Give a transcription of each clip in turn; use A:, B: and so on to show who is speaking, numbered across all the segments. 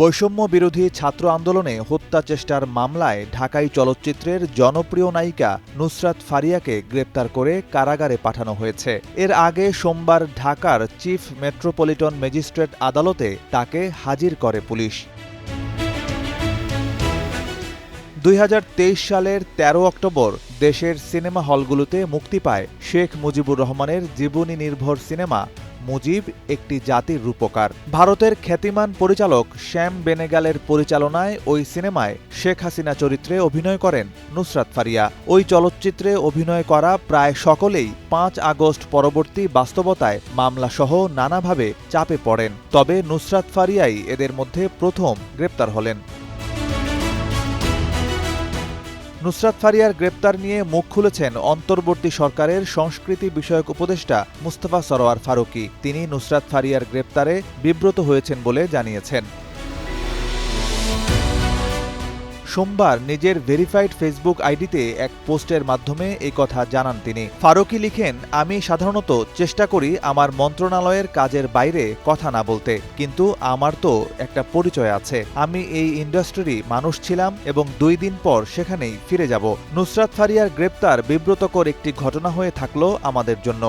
A: বৈষম্য বিরোধী ছাত্র আন্দোলনে হত্যা চেষ্টার মামলায় ঢাকাই চলচ্চিত্রের জনপ্রিয় নায়িকা নুসরাত ফারিয়াকে গ্রেপ্তার করে কারাগারে পাঠানো হয়েছে। এর আগে সোমবার ঢাকার চিফ মেট্রোপলিটন ম্যাজিস্ট্রেট আদালতে তাকে হাজির করে পুলিশ। দুই হাজার তেইশ সালের ১৩ অক্টোবর দেশের সিনেমা হলগুলোতে মুক্তি পায় শেখ মুজিবুর রহমানের জীবনী নির্ভর সিনেমা মুজিব একটি জাতির রূপকার। ভারতের খ্যাতিমান পরিচালক শ্যাম বেনেগালের পরিচালনায় ওই সিনেমায় শেখ হাসিনা চরিত্রে অভিনয় করেন নুসরাত ফারিয়া। ওই চলচ্চিত্রে অভিনয় করা প্রায় সকলেই পাঁচ আগস্ট পরবর্তী বাস্তবতায় মামলাসহ নানাভাবে চাপে পড়েন। তবে নুসরাত ফারিয়াই এদের মধ্যে প্রথম গ্রেপ্তার হলেন। নুসরাত ফারিয়ার গ্রেপ্তার নিয়ে মুখ খুলেছেন অন্তর্বর্তী সরকারের সংস্কৃতি বিষয়ক উপদেষ্টা মুস্তফা সরোয়ার ফারুকি। তিনি নুসরাত ফারিয়ার গ্রেপ্তারে বিব্রত হয়েছেন বলে জানিয়েছেন। সোমবার নিজের ভেরিফাইড ফেসবুক আইডিতে এক পোস্টের মাধ্যমে এই কথা জানান তিনি। ফারুকি লিখেন, আমি সাধারণত চেষ্টা করি আমার মন্ত্রণালয়ের কাজের বাইরে কথা না বলতে, কিন্তু আমার তো একটা পরিচয় আছে। আমি এই ইন্ডাস্ট্রিরই মানুষ ছিলাম এবং দুই দিন পর সেখানেই ফিরে যাব। নুসরাত ফারিয়ার গ্রেপ্তার বিব্রতকর একটি ঘটনা হয়ে থাকল আমাদের জন্য।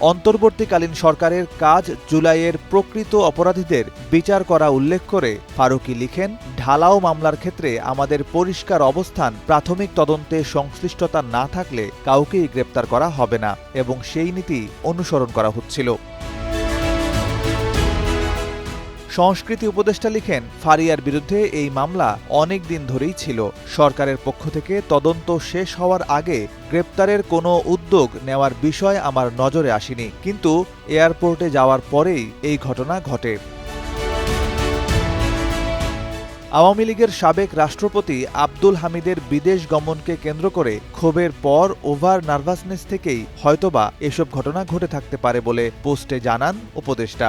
A: অন্তর্বর্তীকালীন সরকারের কাজ জুলাইয়ের প্রকৃত অপরাধীদের বিচার করা উল্লেখ করে ফারুকি লিখেন, ঢালাও মামলার ক্ষেত্রে আমাদের পরিষ্কার অবস্থান প্রাথমিক তদন্তে সংশ্লিষ্টতা না থাকলে কাউকেই গ্রেপ্তার করা হবে না এবং সেই নীতি অনুসরণ করা হচ্ছিল। সংস্কৃতি উপদেষ্টা লিখেন, ফারিয়ার বিরুদ্ধে এই মামলা অনেক দিন ধরেই ছিল। সরকারের পক্ষ থেকে তদন্ত শেষ হওয়ার আগে গ্রেপ্তারের কোনো উদ্যোগ নেওয়ার বিষয় আমার নজরে আসেনি। কিন্তু এয়ারপোর্টে যাওয়ার পরেই এই ঘটনা ঘটে। আওয়ামী লীগের সাবেক রাষ্ট্রপতি আব্দুল হামিদের বিদেশ গমনকে কেন্দ্র করে ক্ষোভের পর ওভার নার্ভাসনেস থেকেই হয়তোবা এসব ঘটনা ঘটে থাকতে পারে বলে পোস্টে জানান উপদেষ্টা।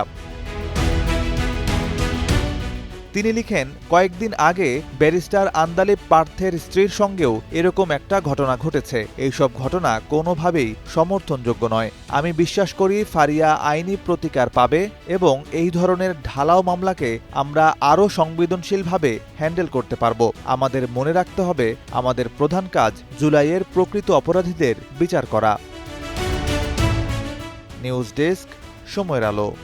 A: তিনি লিখেন, কয়েকদিন আগে ব্যারিস্টার আন্দালিব পার্থের স্ত্রীর সঙ্গেও এরকম একটা ঘটনা ঘটেছে। এইসব ঘটনা কোনোভাবেই সমর্থনযোগ্য নয়। আমি বিশ্বাস করি ফারিয়া আইনি প্রতিকার পাবে এবং এই ধরনের ঢালাও মামলাকে আমরা আরও সংবেদনশীলভাবে হ্যান্ডেল করতে পারব। আমাদের মনে রাখতে হবে, আমাদের প্রধান কাজ জুলাইয়ের প্রকৃত অপরাধীদের বিচার করা। নিউজ ডেস্ক, সময়ের আলো।